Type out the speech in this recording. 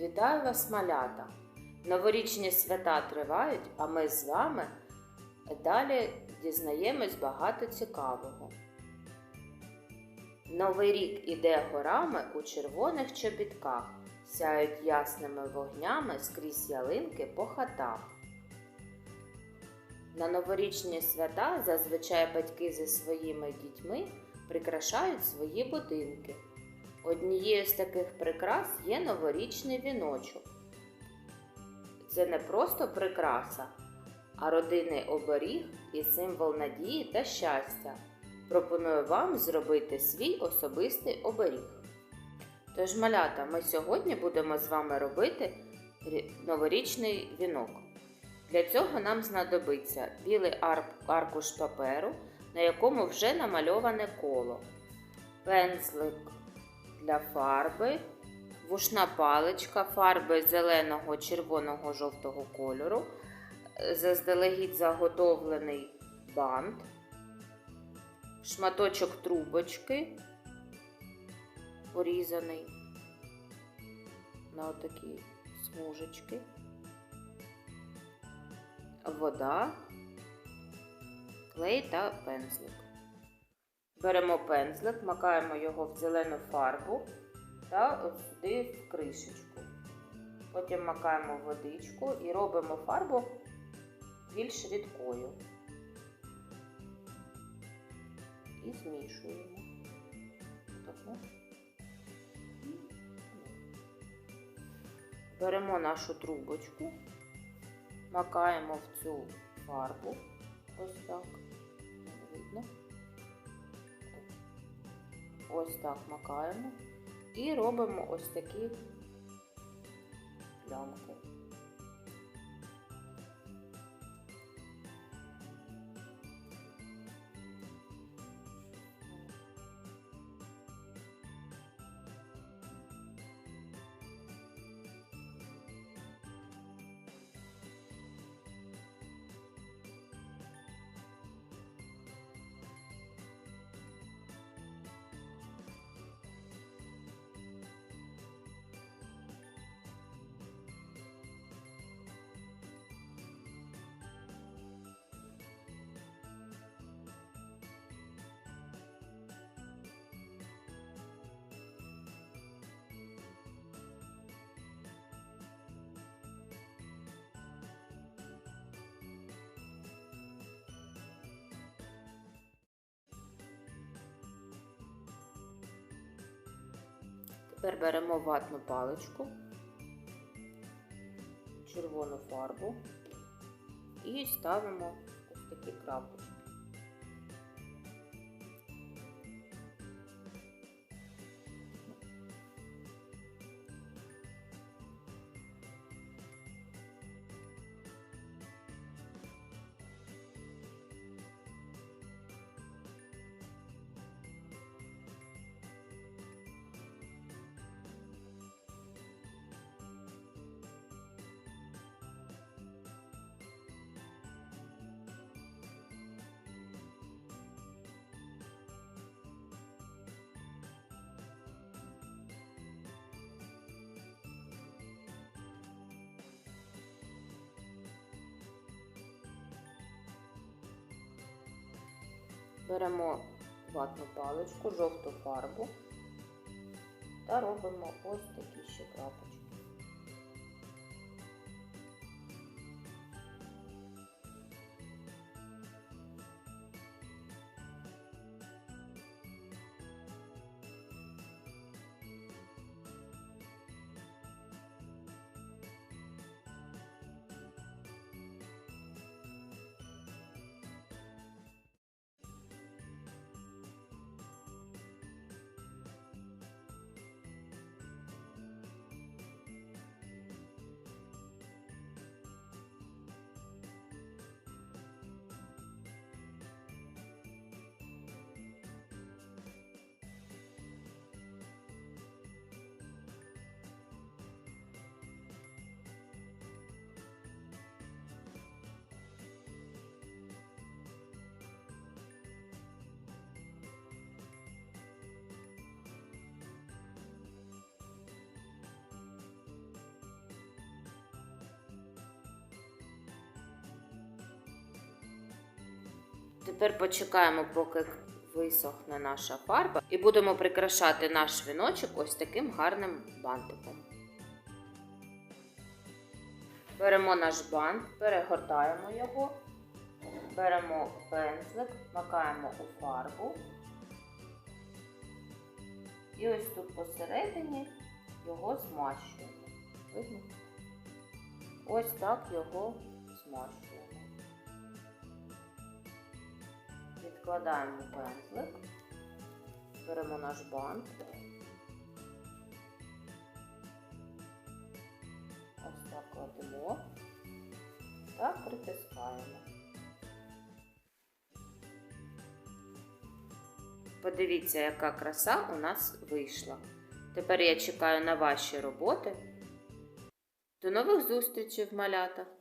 Вітаю вас, малята! Новорічні свята тривають, а ми з вами далі дізнаємось багато цікавого. Новий рік іде горами у червоних чобітках, сяють ясними вогнями скрізь ялинки по хатах. На новорічні свята зазвичай батьки зі своїми дітьми прикрашають свої будинки. Однією з таких прикрас є новорічний віночок. Це не просто прикраса, а родинний оберіг і символ надії та щастя. Пропоную вам зробити свій особистий оберіг. Тож, малята, ми сьогодні будемо з вами робити новорічний вінок. Для цього нам знадобиться білий арк- аркуш паперу, на якому вже намальоване коло, пензлик для фарби, вушна паличка фарби зеленого, червоного, жовтого кольору, заздалегідь заготовлений бант, шматочок трубочки. Порізаний на отакі смужечки, вода, клей та пензлик. Беремо пензлик, макаємо його в зелену фарбу та сюди в кришечку. Потім макаємо водичку і робимо фарбу більш рідкою. І змішуємо. Так, Беремо нашу трубочку, макаємо в цю фарбу. Ось так. Не видно. Ось так макаємо і робимо ось такі плямки. Тепер беремо ватну паличку, червону фарбу і ставимо ось такі крапочки. Беремо ватну паличку, жовту фарбу та робимо ось такі ще крапочки. Тепер почекаємо, поки висохне наша фарба, і будемо прикрашати наш віночок ось таким гарним бантиком. Беремо наш бант, перегортаємо його, беремо пензлик, макаємо у фарбу. І ось тут посередині його змащуємо. Видно? Ось так його змащуємо. Відкладаємо пензлик, беремо наш бант. Ось так кладемо та притискаємо. Подивіться, яка краса у нас вийшла. Тепер я чекаю на ваші роботи. До нових зустрічей, малята!